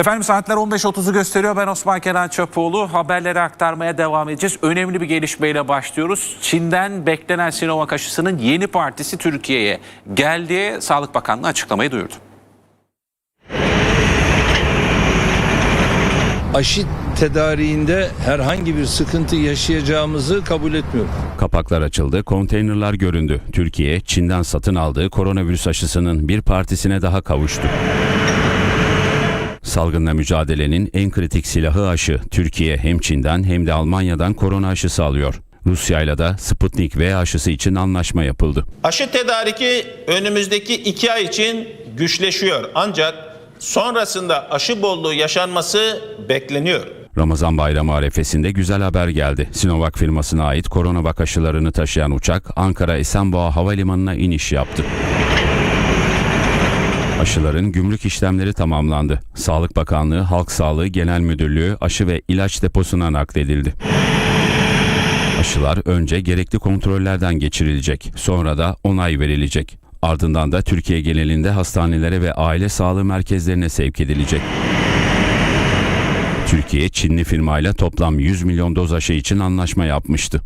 Efendim saatler 15.30'u gösteriyor. Ben Osman Kenan Çöpoğlu. Haberleri aktarmaya devam edeceğiz. Önemli bir gelişmeyle başlıyoruz. Çin'den beklenen Sinovac aşısının yeni partisi Türkiye'ye geldi. Sağlık Bakanlığı açıklamayı duyurdu. aşı tedariğinde herhangi bir sıkıntı yaşayacağımızı kabul etmiyorum. Kapaklar açıldı, konteynerlar göründü. Türkiye, Çin'den satın aldığı koronavirüs aşısının bir partisine daha kavuştu. Salgınla mücadelenin en kritik silahı aşı. Türkiye hem Çin'den hem de Almanya'dan korona aşısı alıyor. Rusya'yla da Sputnik V aşısı için anlaşma yapıldı. Aşı tedariki önümüzdeki iki ay için güçleşiyor. Ancak sonrasında aşı bolluğu yaşanması bekleniyor. Ramazan bayramı arefesinde güzel haber geldi. Sinovac firmasına ait koronavak aşılarını taşıyan uçak Ankara Esenboğa Havalimanı'na iniş yaptı. Aşıların gümrük işlemleri tamamlandı. Sağlık Bakanlığı Halk Sağlığı Genel Müdürlüğü aşı ve ilaç deposuna nakledildi. Aşılar önce gerekli kontrollerden geçirilecek, sonra da onay verilecek. Ardından da Türkiye genelinde hastanelere ve aile sağlığı merkezlerine sevk edilecek. Türkiye, Çinli firmayla toplam 100 milyon doz aşı için anlaşma yapmıştı.